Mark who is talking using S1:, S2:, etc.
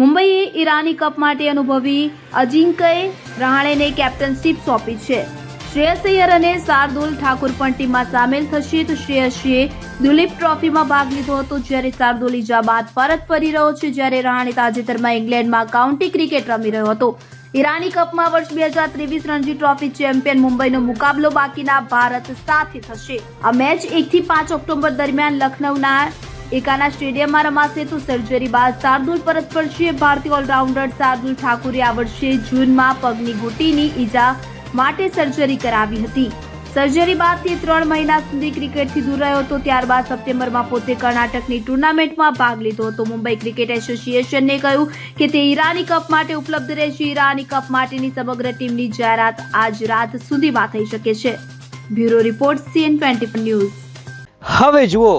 S1: મુંબઈએ Irani cup માટે અનુભવી Ajinkya રહાણેને captainship સોંપી છે. શ્રેયસ અય્યર અને શાર્દુલ ઠાકુર પણ ટીમમાં સામેલ થશે. તો શ્રેયસે દુલીપ ટ્રોફીમાં ભાગ લીધો હતો, જ્યારે શાર્દુલ ઇજા બાદ પરત ફરી રહ્યો છે, જ્યારે રહાણે તાજેતરમાં ઇંગ્લેન્ડમાં કાઉન્ટી ક્રિકેટ રમી રહ્યો હતો. ઈરાની કપમાં વર્ષ બે હજાર ત્રેવીસ રણજી ટ્રોફી ચેમ્પિયન મુંબઈનો મુકાબલો બાકીના ભારત સાથે થશે. આ મેચ એકથી પાંચ ઓક્ટોબર દરમિયાન લખનૌના એકાના સ્ટેડિયમમાં રમાશે તો સર્જરી બાદ શાર્દુલ પરત ફરશે. ભારતીય ઓલરાઉન્ડર શાર્દુલ ઠાકુરે આ વર્ષે જૂનમાં પગની ઘૂંટીની ઈજા માટે સર્જરી કરાવી હતી. સર્જરી બાદ તે ત્રણ મહિના સુધી ક્રિકેટથી દૂર રહ્યો હતો. ત્યારબાદ સપ્ટેમ્બરમાં પોતે કર્ણાટકની ટુર્નામેન્ટમાં ભાગ લીધો હતો. મુંબઈ ક્રિકેટ એસોસિએશનને કહ્યું કે તે ઈરાની કપ માટે ઉપલબ્ધ રહેશે. ઈરાની કપ માટેની સમગ્ર ટીમની જાહેરાત આજ રાત સુધીમાં થઈ શકે છે. Bureau report CN twenty news.
S2: હવે જુઓ